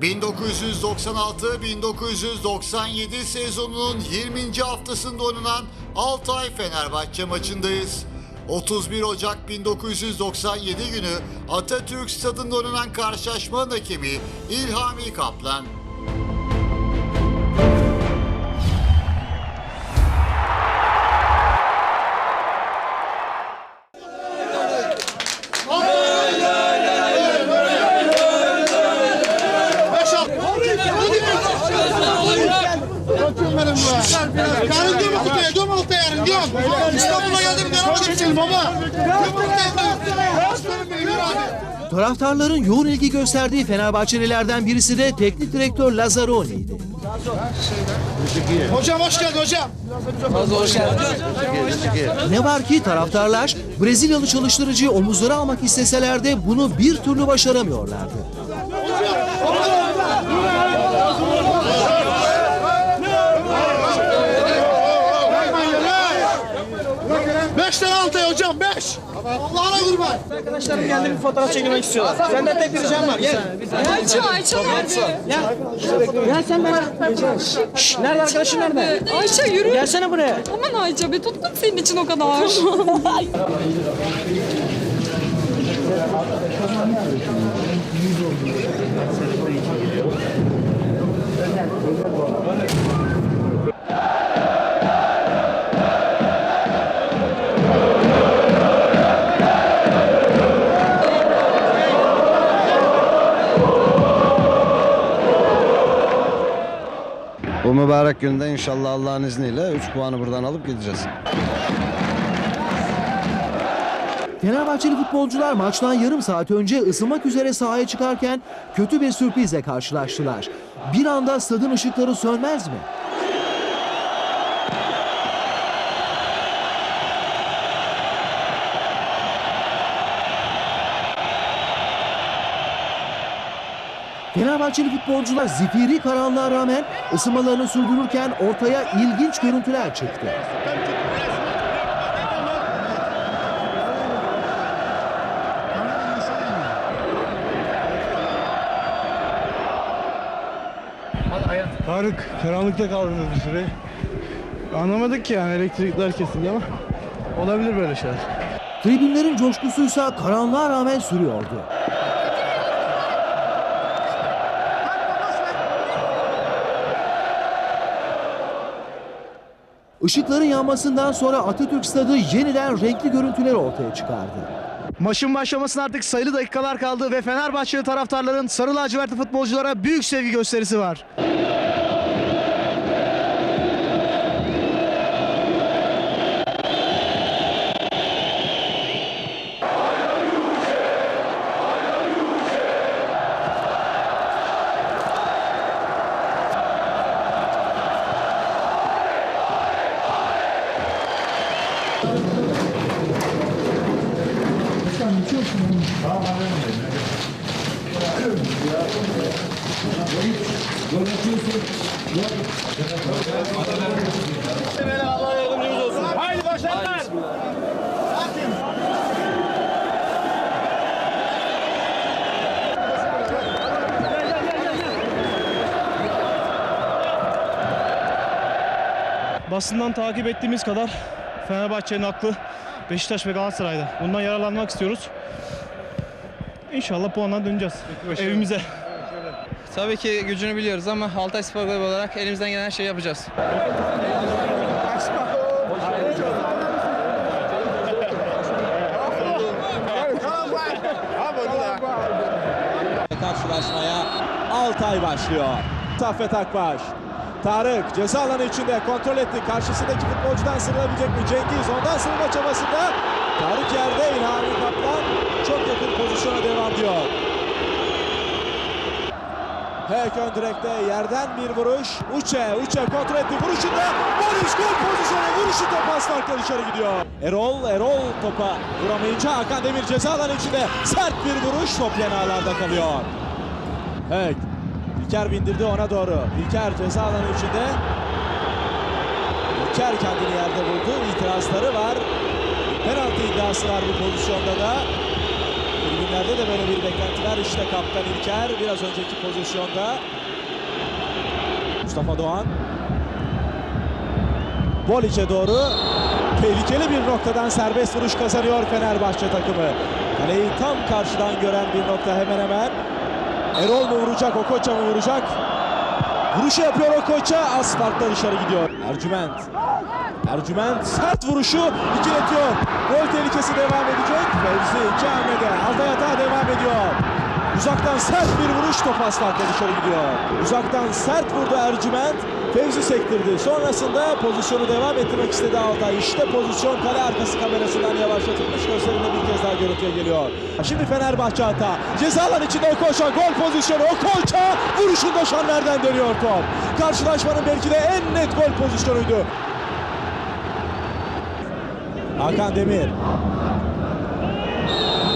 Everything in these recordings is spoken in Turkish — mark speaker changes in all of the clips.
Speaker 1: 1996-1997 sezonunun 20. haftasında oynanan Altay Fenerbahçe maçındayız. 31 Ocak 1997 günü Atatürk Stadında oynanan karşılaşmanın hakemi İlhami Kaplan.
Speaker 2: Baba.
Speaker 3: Taraftarların yoğun ilgi gösterdiği Fenerbahçelilerden birisi de teknik direktör Lazzaroni'ydi.
Speaker 2: Hocam hoş geldin hocam.
Speaker 3: Ne var ki taraftarlar Brezilyalı çalıştırıcıyı omuzlara almak isteseler de bunu bir türlü başaramıyorlardı.
Speaker 2: Beş tane Altay hocam beş. Allah'ına kurban.
Speaker 4: Arkadaşlarım geldi bir fotoğraf çekilmek istiyorlar. Senden tek bir ricam var. Gel.
Speaker 5: Ayça, Ayça nerede?
Speaker 4: Gel sen bana. Şşş, nerede arkadaşın nerede?
Speaker 5: Ayça yürü.
Speaker 4: Gelsene buraya.
Speaker 5: Aman Ayça be tuttum senin için o kadar.
Speaker 6: mübarek günde inşallah Allah'ın izniyle 3 puanı buradan alıp gideceğiz.
Speaker 3: Fenerbahçeli futbolcular maçtan yarım saat önce ısınmak üzere sahaya çıkarken kötü bir sürprizle karşılaştılar. Bir anda stadın ışıkları sönmez mi? Fenerbahçeli futbolcular zifiri karanlığa rağmen ısınmalarını sürdürürken ortaya ilginç görüntüler çıktı.
Speaker 7: Tarık karanlıkta kaldınız bir süre. Anlamadık ki yani elektrikler kesildi ama olabilir böyle şeyler.
Speaker 3: Tribünlerin coşkusuysa karanlığa rağmen sürüyordu. Işıkların yanmasından sonra Atatürk Stadı yeniden renkli görüntüler ortaya çıkardı.
Speaker 4: Maçın başlamasına artık sayılı dakikalar kaldı ve Fenerbahçeli taraftarların sarı lacivertli futbolculara büyük sevgi gösterisi var.
Speaker 7: Basından takip ettiğimiz kadar Fenerbahçe'nin aklı Beşiktaş ve Galatasaray'da. Bundan yararlanmak istiyoruz. İnşallah puanla döneceğiz evimize.
Speaker 8: Tabii ki gücünü biliyoruz ama Altay Spor Kulübü olarak elimizden gelen her şeyi yapacağız.
Speaker 9: karşılaşmaya Altay başlıyor. Saffet Akbaş. Tarık ceza alanı içinde kontrol etti. Karşısındaki futbolcudan sıyrılabilecek mi? Cengiz ondan sıyrılma çabasında. Tarık yerde İlhami Kaplan çok yakın pozisyona devam ediyor. Hek ön direkte yerden bir vuruş. Uçe, Uçe kontrol etti. Vuruşunda Barış gol pozisyonu. Vuruşu top asfalttan dışarı gidiyor. Erol, Erol topa vuramayınca Hakan Demir ceza alanı içinde sert bir vuruş. Top yanağlarda kalıyor. Hek. İlker bindirdi ona doğru. İlker ceza alanı içinde. İlker kendini yerde buldu. İtirazları var. Penaltı iddiası var bu pozisyonda da. Tribünler Fener'de de böyle bir beklenti var. İşte kaptan İlker biraz önceki pozisyonda. Mustafa Doğan. Bolic'e doğru tehlikeli bir noktadan serbest vuruş kazanıyor Fenerbahçe takımı. Kaleyi tam karşıdan gören bir nokta hemen hemen. Erol mu vuracak, Okocha mı vuracak? Vuruşu yapıyor Okocha, az farkla dışarı gidiyor. Ercüment. Ercüment sert vuruşu ikiletiyor. Gol tehlikesi devam edecek. Fevzi iki hamlede. Altay Atağa devam ediyor. Uzaktan sert bir vuruş top asfaltla dışarı gidiyor. Uzaktan sert vurdu Ercüment. Fevzi sektirdi. Sonrasında pozisyonu devam ettirmek istedi Altay. İşte pozisyon kale arkası kamerasından yavaşlatılmış. Gözlerinde bir kez daha görüntüye geliyor. Şimdi Fenerbahçe hata. Cezalar içinde Okocha gol pozisyonu. Okocha vuruşunda Şanver'den dönüyor top. Karşılaşmanın belki de en net gol pozisyonuydu. Hakan Demir.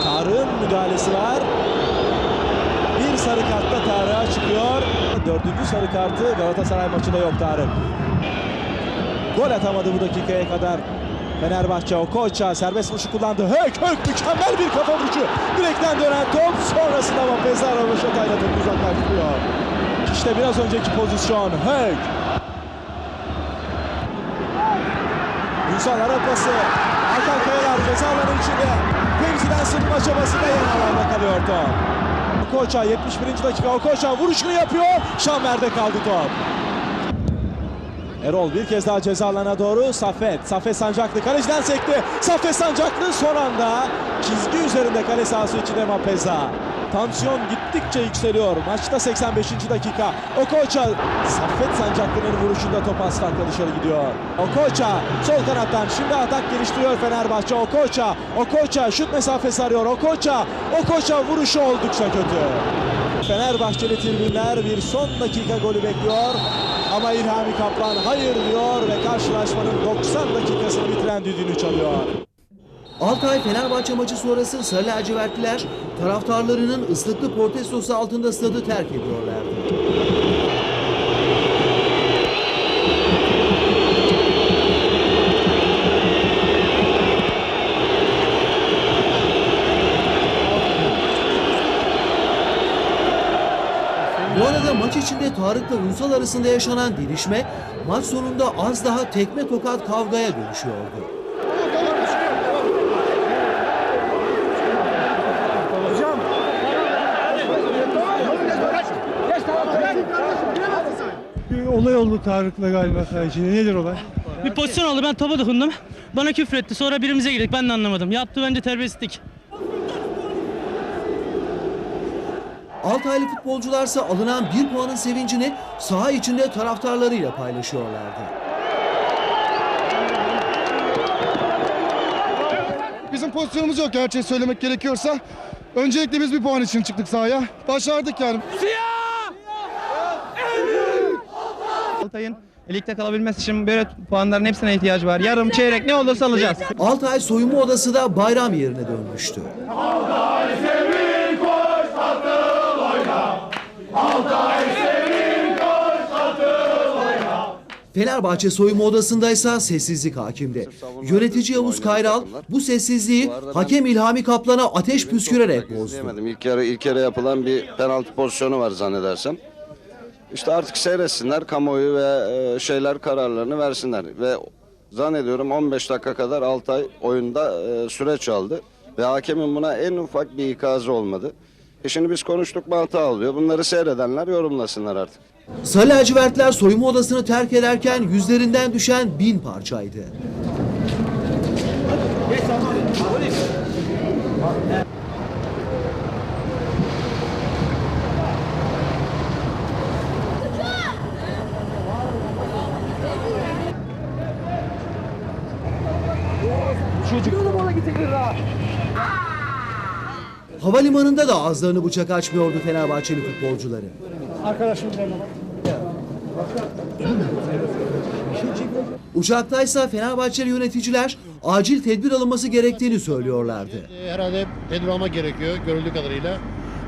Speaker 9: Tarık'ın müdahalesi var. Sarı kartla Tarık'a çıkıyor. Dördüncü sarı kartı Galatasaray maçında yok Tarık. Gol atamadı bu dakikaya kadar. Fenerbahçe Okocha serbest vuruşu kullandı. Hök hök mükemmel bir kafa vuruşu. Direkten dönen top sonrasında ama Pezaro Roşatay'la topu uzaklaştırıyor. İşte biraz önceki pozisyon. Hök. Ünsal ara pası. Hakan Kayalar ceza alanı içinde. Fevzi'den sıkma çabasında yan alanda kalıyor top. Okocha 71. dakika Okocha vuruşunu yapıyor. Şamver'de kaldı top. Erol bir kez daha ceza alanına doğru. Safet. Safet Sancaklı kaleciden sekti. Safet Sancaklı son anda çizgi üzerinde kale sahası içinde Mapeza. Tansiyon gittikçe yükseliyor. Maçta 85. dakika. Okocha Safet Sancaklı'nın vuruşunda top asfaltla dışarı gidiyor. Okocha sol kanattan şimdi atak geliştiriyor Fenerbahçe. Okocha, Okocha şut mesafesi arıyor. Okocha, Okocha vuruşu oldukça kötü. Fenerbahçeli tribünler bir son dakika golü bekliyor. Ama İlhami Kaplan hayır diyor ve karşılaşmanın 90 dakikasını bitiren düdüğünü çalıyor.
Speaker 3: Altay Fenerbahçe maçı sonrası Sarı Lacivertliler taraftarlarının ıslıklı protestosu altında stadı terk ediyorlardı. Bu arada maç içinde Tarık'la Ünsal arasında yaşanan didişme maç sonunda az daha tekme tokat kavgaya dönüşüyordu.
Speaker 7: Olay oldu Tarık'la galiba kalecinin. Nedir olay?
Speaker 10: Bir pozisyon oldu ben topa dokundum. Bana küfür etti sonra birimize girdik ben de anlamadım. Yaptı bence terbiyesizlik.
Speaker 3: Altaylı futbolcularsa alınan bir puanın sevincini saha içinde taraftarlarıyla paylaşıyorlardı.
Speaker 2: Bizim pozisyonumuz yok gerçeği söylemek gerekiyorsa. Öncelikle biz bir puan için çıktık sahaya. Başardık yani.
Speaker 8: Altay'ın ligde kalabilmesi için böyle puanların hepsine ihtiyacı var. Yarım çeyrek ne olursa alacağız.
Speaker 3: Altay soyunma odası da bayram yerine dönmüştü. Fenerbahçe soyunma odasındaysa sessizlik hakimdi. Yönetici Yavuz Kayral bu sessizliği hakem İlhami Kaplan'a ateş püskürerek bozdu.
Speaker 6: İlk yarı, ilk yarı yapılan bir penaltı pozisyonu var zannedersem. İşte artık seyretsinler kamuoyu ve e, şeyler kararlarını versinler. Ve zannediyorum 15 dakika kadar Altay oyunda e, süreç aldı. Ve hakemin buna en ufak bir ikazı olmadı. E şimdi biz konuştuk mu hata oluyor. Bunları seyredenler yorumlasınlar artık.
Speaker 3: Sarı lacivertler soyunma odasını terk ederken yüzlerinden düşen bin parçaydı. Havalimanında da ağızlarını bıçak açmıyordu Fenerbahçeli futbolcuları. Uçaktaysa Fenerbahçeli yöneticiler acil tedbir alınması gerektiğini söylüyorlardı.
Speaker 2: Herhalde tedbir almak gerekiyor görüldüğü kadarıyla.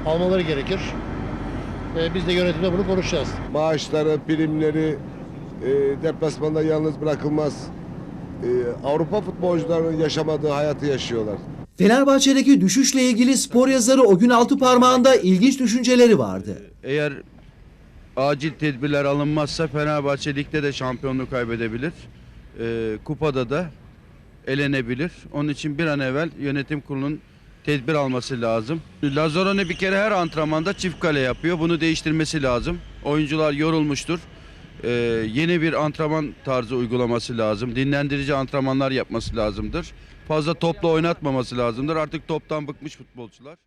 Speaker 2: Almaları gerekir. Biz de yönetimde bunu konuşacağız.
Speaker 11: maaşları, primleri e, deplasmanda yalnız bırakılmaz. E, Avrupa futbolcularının yaşamadığı hayatı yaşıyorlar.
Speaker 3: Fenerbahçe'deki düşüşle ilgili spor yazarı o gün altı parmağında ilginç düşünceleri vardı.
Speaker 12: Eğer acil tedbirler alınmazsa Fenerbahçe ligde de şampiyonluğu kaybedebilir. Ee, kupada da elenebilir. Onun için bir an evvel yönetim kurulunun tedbir alması lazım. Lazzaroni bir kere her antrenmanda çift kale yapıyor. Bunu değiştirmesi lazım. Oyuncular yorulmuştur. Ee, yeni bir antrenman tarzı uygulaması lazım. Dinlendirici antrenmanlar yapması lazımdır. Fazla topla oynatmaması lazımdır. Artık toptan bıkmış futbolcular.